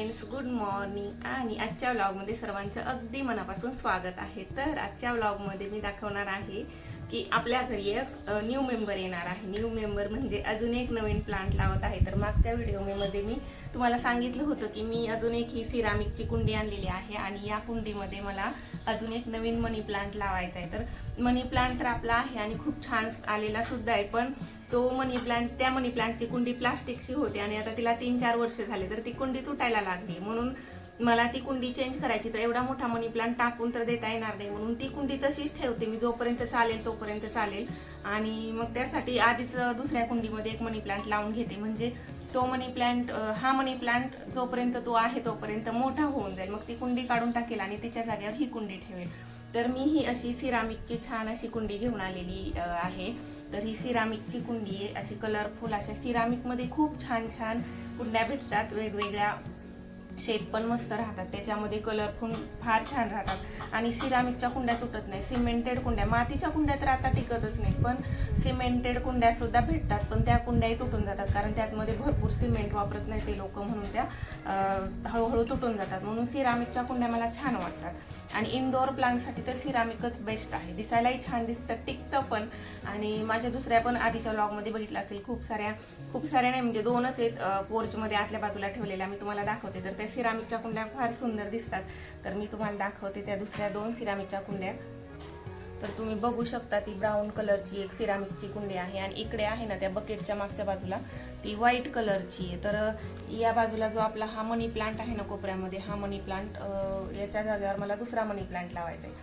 Good morning आणि आजच्या व्लॉगमध्ये सर्वांचं अगदी मनापासून स्वागत आहे. तर आजच्या व्लॉगमध्ये मी दाखवणार आहे की आपल्या घरी एक न्यू मेंबर येणार आहे. न्यू मेंबर म्हणजे अजून एक नवीन प्लांट लावत आहे. तर मागच्या व्हिडिओमध्ये मी तुम्हाला सांगितलं होतं की मी अजून एक ही सिरामिकची कुंडी आणलेली आहे आणि या कुंडीमध्ये मला अजून एक नवीन मनी प्लांट लावायचा आहे. तर मनी प्लांट तर आपला आहे आणि खूप छान आलेला सुद्धा आहे. पण तो मनी प्लांट त्या मनी प्लांटची कुंडी प्लास्टिकची होती आणि आता तिला तीन चार वर्ष झाले तर ती कुंडी तुटायला लागली. म्हणून मला ती कुंडी चेंज करायची तर एवढा मोठा मनी प्लांट टाकून तर देता येणार नाही. म्हणून ती कुंडी तशीच ठेवते मी जोपर्यंत चालेल तोपर्यंत चालेल. आणि मग त्यासाठी आधीच दुसऱ्या कुंडीमध्ये एक मनी प्लांट लावून घेते. म्हणजे तो मनी प्लांट हा मनी प्लांट जोपर्यंत तो आहे तोपर्यंत मोठा होऊन जाईल. मग ती कुंडी काढून टाकेल आणि तिच्या जागेवर ही कुंडी ठेवेल. तर मी ही अशी सिरामिकची छान अशी कुंडी घेऊन आलेली आहे. तर ही सिरामिकची कुंडी आहे. अशी कलरफुल अशा सिरामिकमध्ये खूप छान छान कुंड्या भेटतात. वेगवेगळ्या शेप पण मस्त राहतात. त्याच्यामध्ये कलरफुल फार छान राहतात. आणि सिरामिकच्या कुंड्या तुटत नाही सिमेंटेड कुंड्या. मातीच्या कुंड्या तर आता टिकतच नाही पण सिमेंटेड कुंड्या सुद्धा भेटतात. पण त्या कुंड्याही तुटून जातात. कारण त्यातमध्ये भरपूर सिमेंट वापरत नाही ते लोक म्हणून त्या हळूहळू तुटून जातात. म्हणून सिरामिकच्या कुंड्या मला छान वाटतात. आणि इनडोअर प्लांटसाठी तर सिरामिकच बेस्ट आहे. दिसायलाही छान दिसतं टिकतं पण. आणि माझ्या दुसऱ्या पण आधीच्या ब्लॉगमध्ये बघितलं असेल खूप साऱ्या खूप साऱ्या नाही म्हणजे दोनच आहेत पोर्चमध्ये आतल्या बाजूला ठेवलेल्या. मी तुम्हाला दाखवते. तर त्या सिरामिकच्या कुंड्या फार सुंदर दिसतात. तर मी तुम्हाला दाखवते त्या दुसऱ्या दोन सिरामिकच्या कुंड्या. तर तुम्ही बघू शकता ती ब्राऊन कलरची एक सिरामिकची कुंडी आहे आणि इकडे आहे ना त्या बकेटच्या मागच्या बाजूला ती व्हाईट कलरची आहे. तर या बाजूला जो आपला हा मनी प्लांट आहे ना कोपऱ्यामध्ये हा मनी प्लांट याच्या जागेवर मला दुसरा मनी प्लांट लावायचा आहे.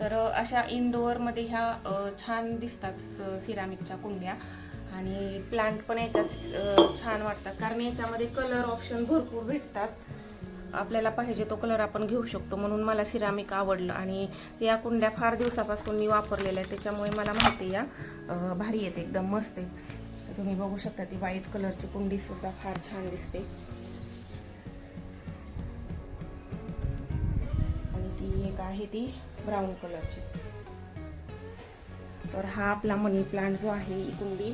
तर अशा इनडोअरमध्ये ह्या छान दिसतात स- सिरामिकच्या कुंड्या. आणि प्लांट पण याच्यात छान वाटतात. कारण याच्यामध्ये कलर ऑप्शन भरपूर भेटतात. आपल्याला पाहिजे तो कलर आपण घेऊ शकतो म्हणून मला सिरामिक आवडलं आणि या कुंड्या फार दिवसापासून मी वापरलेल्या आहेत. त्याच्यामुळे मला माहिती या भारी येते एकदम मस्त आहे तुम्ही बघू शकता ती व्हाईट कलरची कुंडीसुद्धा फार छान दिसते. आणि ती एक आहे ती ब्राऊन कलरची तर हा आपला मनी प्लांट जो आहे ही कुंडी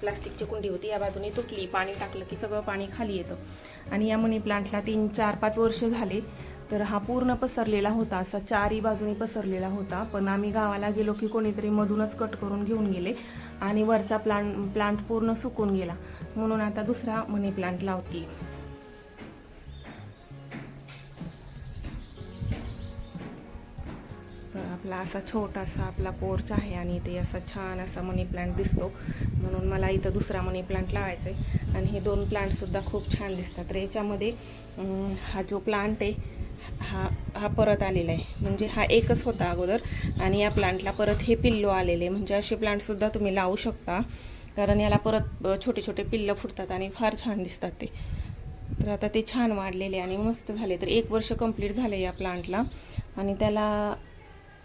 प्लास्टिकची कुंडी होती. या बाजूने तुटली पाणी टाकलं की सगळं पाणी खाली येतं. आणि या मनी प्लांटला तीन चार पाच वर्ष झाले. तर हा पूर्ण पसरलेला होता असा चारही बाजूने पसरलेला होता. पण आम्ही गावाला गेलो की कोणीतरी मधूनच कट करून घेऊन गेले आणि वरचा प्लांट प्लांट पूर्ण सुकून गेला. म्हणून आता दुसरा मनी प्लांट लावते. आपला असा छोटासा आपला पोर्च आहे आणि ते असा छान असा मनी प्लांट दिसतो. म्हणून मला इथं दुसरा मनी प्लांट लावायचा आहे आणि हे दोन प्लांटसुद्धा खूप छान दिसतात. तर याच्यामध्ये हा जो प्लांट आहे हा हा परत आलेला आहे. म्हणजे हा एकच होता अगोदर. आणि या प्लांटला परत हे पिल्लो आलेले. म्हणजे असे प्लांटसुद्धा तुम्ही लावू शकता. कारण याला परत छोटे छोटे पिल्लं फुटतात आणि फार छान दिसतात ते. तर आता ते छान वाढलेले आणि मस्त झाले. तर एक वर्ष कंप्लीट झाले या प्लांटला आणि त्याला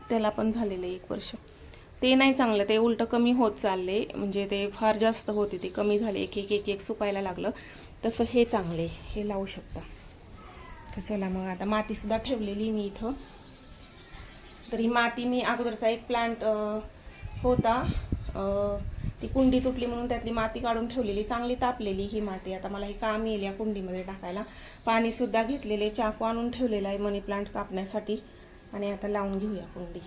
त्याला पण झालेलं आहे एक वर्ष. ते नाही चांगलं ते उलटं कमी होत चालले म्हणजे ते फार जास्त होते ते कमी झाले एक एक एक एक सुकायला लागलं. तसं हे चांगले हे लावू शकता. तर चला मग आता मातीसुद्धा ठेवलेली मी इथं. तर ही माती मी अगोदरचा एक प्लांट होता. ती कुंडी तुटली म्हणून त्यातली माती काढून ठेवलेली चांगली तापलेली ही माती. आता मला ही काम येईल या कुंडीमध्ये टाकायला. पाणीसुद्धा घेतलेले चाकू आणून ठेवलेला आहे मनी प्लांट कापण्यासाठी. आणि आता लावून घेऊया कुंडी.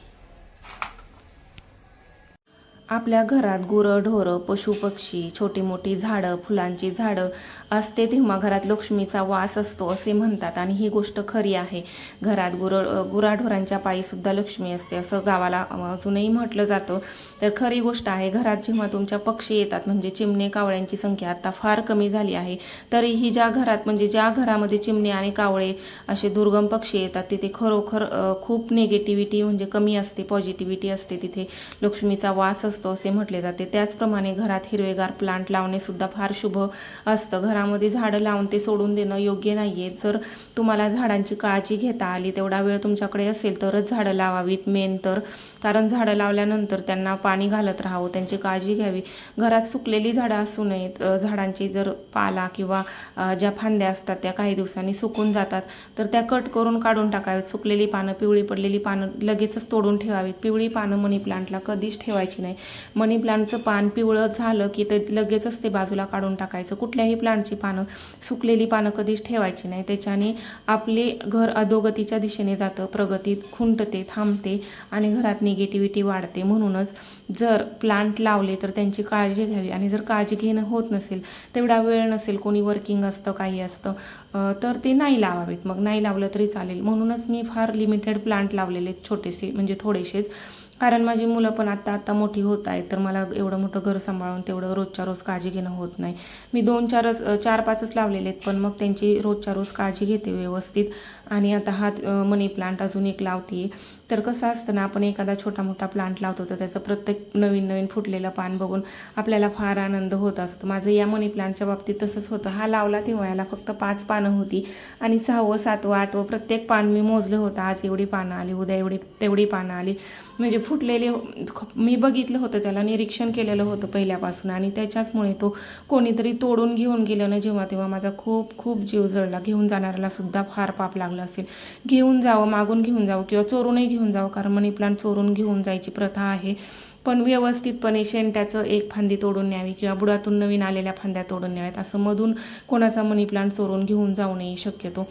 आपल्या घरात गुरं ढोरं पशुपक्षी छोटी मोठी झाडं फुलांची झाडं असते तेव्हा घरात लक्ष्मीचा वास असतो असे म्हणतात आणि ही गोष्ट खरी आहे. घरात गुरं गुराढोरांच्या पायीसुद्धा लक्ष्मी असते असं गावाला अजूनही म्हटलं जातं. तर खरी गोष्ट आहे घरात जेव्हा तुमच्या पक्षी येतात म्हणजे चिमणे कावळ्यांची संख्या आता फार कमी झाली आहे तरीही ज्या घरात म्हणजे ज्या घरामध्ये चिमणे आणि कावळे असे दुर्गम पक्षी येतात तिथे खरोखर खूप निगेटिव्हिटी म्हणजे कमी असते पॉझिटिव्हिटी असते तिथे लक्ष्मीचा वास असतो. असे म्हटले जाते. त्याचप्रमाणे घरात हिरवेगार प्लांट लावणे सुद्धा फार शुभ असतं. घरामध्ये झाडं लावून ते सोडून देणं योग्य नाही आहे जर तुम्हाला झाडांची काळजी घेता आली तेवढा वेळ तुमच्याकडे असेल तरच झाडं लावावीत मेन तर. कारण झाडं लावल्यानंतर त्यांना पाणी घालत राहावं त्यांची काळजी घ्यावी. घरात सुकलेली झाडं असू नयेत. झाडांची जर पाला किंवा ज्या फांद्या असतात त्या काही दिवसांनी सुकून जातात. तर त्या कट करून काढून टाकावेत सुकलेली पानं पिवळी पडलेली पानं लगेचच तोडून ठेवावीत. पिवळी पानं मनी प्लांटला कधीच ठेवायची नाही. मनी प्लांटचं पान पिवळं झालं की ते लगेचच ते बाजूला काढून टाकायचं. कुठल्याही प्लांटची पानं सुकलेली पानं कधीच ठेवायची नाही. त्याच्याने आपले घर अधोगतीच्या दिशेने जातं. प्रगतीत खुंटते थांबते आणि घरात निगेटिव्हिटी वाढते. म्हणूनच जर प्लांट लावले तर त्यांची काळजी घ्यावी आणि जर काळजी घेणं होत नसेल तेवढा वेळ नसेल कोणी वर्किंग असतं काही असतं तर ते नाही लावावेत. मग नाही लावलं तरी चालेल. म्हणूनच मी फार लिमिटेड प्लांट लावलेले आहेत छोटेसे म्हणजे थोडेसेच. कारण माझी मुलं पण आत्ता आत्ता मोठी होत आहेत तर मला एवढं मोठं घर सांभाळून तेवढं रोजच्या रोज काळजी घेणं होत नाही. मी दोन चारच चार पाचच लावलेले आहेत पण मग त्यांची रोजच्या रोज काळजी घेते व्यवस्थित. आणि आता हा मनी प्लांट अजून एक लावते. तर कसं असतं ना आपण एखादा छोटा मोठा प्लांट लावतो तर त्याचं प्रत्येक नवीन नवीन फुटलेलं पान बघून आपल्याला फार आनंद होत असतो. माझं या मनी प्लांटच्या बाबतीत तसंच होतं. हा लावला तेव्हा याला फक्त पाच पानं होती आणि सहावं सातवं आठवं प्रत्येक पान मी मोजलं होतं. आज एवढी पानं आली उद्या एवढी तेवढी पानं आली. म्हणजे फुटलेले मी बघितलं होतं त्याला निरीक्षण केलेलं होतं पहिल्यापासून आणि त्याच्याचमुळे तो कोणीतरी तोडून घेऊन गेलं ना जेव्हा तेव्हा माझा खूप खूप जीव जळला. घेऊन जाणाऱ्याला सुद्धा फार पाप लागलं. असेल. घेऊन जावं मागून घेऊन जावं किंवा चोरूनही घेऊन जावं. कारण मनी प्लांट चोरून घेऊन जायची प्रथा आहे. पण व्यवस्थितपणे शेंट्याचं एक फांदी तोडून न्यावी किंवा बुडातून नवीन आलेल्या फांद्या तोडून न्याव्यात. असं मधून कोणाचा मनी प्लांट चोरून घेऊन जाऊ नये शक्यतो.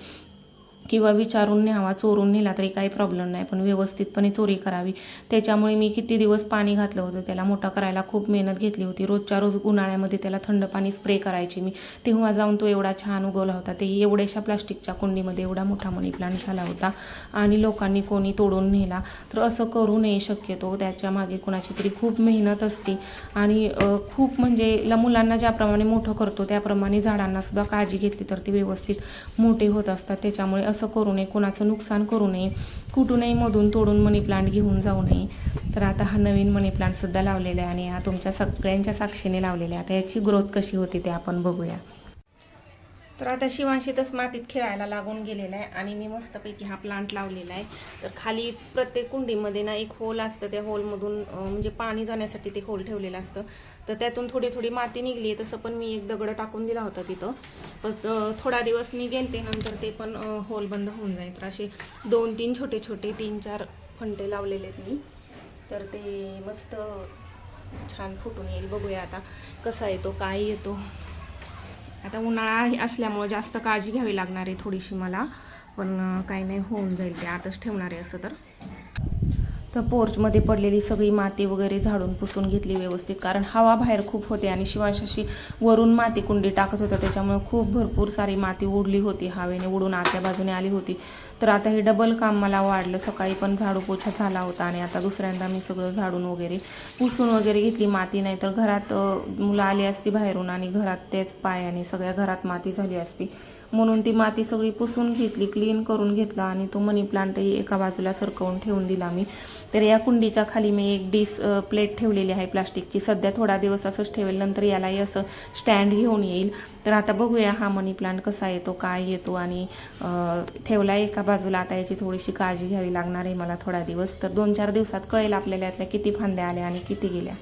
किंवा विचारून न्यावा चोरून नेला तरी काही प्रॉब्लेम नाही. पण व्यवस्थितपणे चोरी करावी. त्याच्यामुळे मी किती दिवस पाणी घातलं होतं त्याला मोठा करायला खूप मेहनत घेतली होती. रोजच्या रोज उन्हाळ्यामध्ये त्याला थंड पाणी स्प्रे करायचे मी. तेव्हा जाऊन तो एवढा छान उगवला होता. तेही एवढ्याशा प्लास्टिकच्या कुंडीमध्ये एवढा मोठा मनी प्लांट झाला होता. आणि लोकांनी कोणी तोडून नेला. तर असं करू नये शक्यतो. त्याच्यामागे कोणाची तरी खूप मेहनत असते. आणि खूप म्हणजे मुलांना ज्याप्रमाणे मोठं करतो त्याप्रमाणे झाडांना सुद्धा काळजी घेतली तर ते व्यवस्थित मोठे होत असतात. त्याच्यामुळे असं करू नये कोणाचं नुकसान करू नये कुठूनही मधून तोडून मनी प्लांट घेऊन जाऊ नये. तर आता हा नवीन मनी प्लांटसुद्धा लावलेला आहे आणि हा तुमच्या सगळ्यांच्या साक्षीने लावलेला आहे. आता याची ग्रोथ कशी होती ते आपण बघूया. तर आता शिवांशीतच मातीत खेळायला लागून गेलेला आहे आणि मी मस्तपैकी हा प्लांट लावलेला आहे. तर खाली प्रत्येक कुंडीमध्ये ना एक होल असतं. त्या होलमधून म्हणजे पाणी जाण्यासाठी ते होल ठेवलेलं असतं. तर त्यातून थोडी थोडी माती निघली आहे. तसं पण मी एक दगड टाकून दिला होता तिथं. पण थोडा दिवस मी गेलते. नंतर ते पण होल बंद होऊन जाईल. तर असे दोन तीन छोटे छोटे तीन चार फंटे लावलेले आहेत मी. तर ते मस्त छान फुटून येईल. बघूया आता कसा येतो काय येतो. आता उन्हाळा असल्यामुळं असल्यामुळे जास्त काळजी घ्यावी लागणार आहे थोडीशी मला पण काही नाही होऊन जाईल ते. आतच ठेवणार आहे असं तर. तर पोर्चमध्ये पडलेली सगळी माती वगैरे झाडून पुसून घेतली व्यवस्थित. कारण हवा बाहेर खूप होते आणि शिवाश अशी वरून माती कुंडी टाकत होता. त्याच्यामुळे खूप भरपूर सारी माती उडली होती. हवेने उडून आतल्या बाजूने आली होती. तर आता हे डबल काम मला वाढलं. सकाळी पण झाडू पोछा झाला होता आणि आता दुसऱ्यांदा मी सगळं झाडून वगैरे पुसून वगैरे घेतली माती. नाही तर घरात मुलं आली असती बाहेरून आणि घरात तेच पाय आणि सगळ्या घरात माती झाली असती. म्हणून ती माती सगळी पुसून घेतली क्लीन करून घेतला आणि तो मनी प्लांटही एका बाजूला सरकवून ठेवून दिला मी. तर या कुंडीच्या खाली मी एक डिस प्लेट ठेवलेली आहे प्लास्टिकची सध्या थोडा दिवस असंच ठेवेल नंतर यालाही असं स्टँड घेऊन येईल. तर आता बघूया हा मनी प्लांट कसा येतो काय येतो आणि ठेवला आहे एका बाजूला. आता याची थोडीशी काळजी घ्यावी लागणार आहे मला थोडा दिवस. तर दोन चार दिवसात कळेल आपल्याला यातल्या किती फांद्या आल्या आणि किती गेल्या.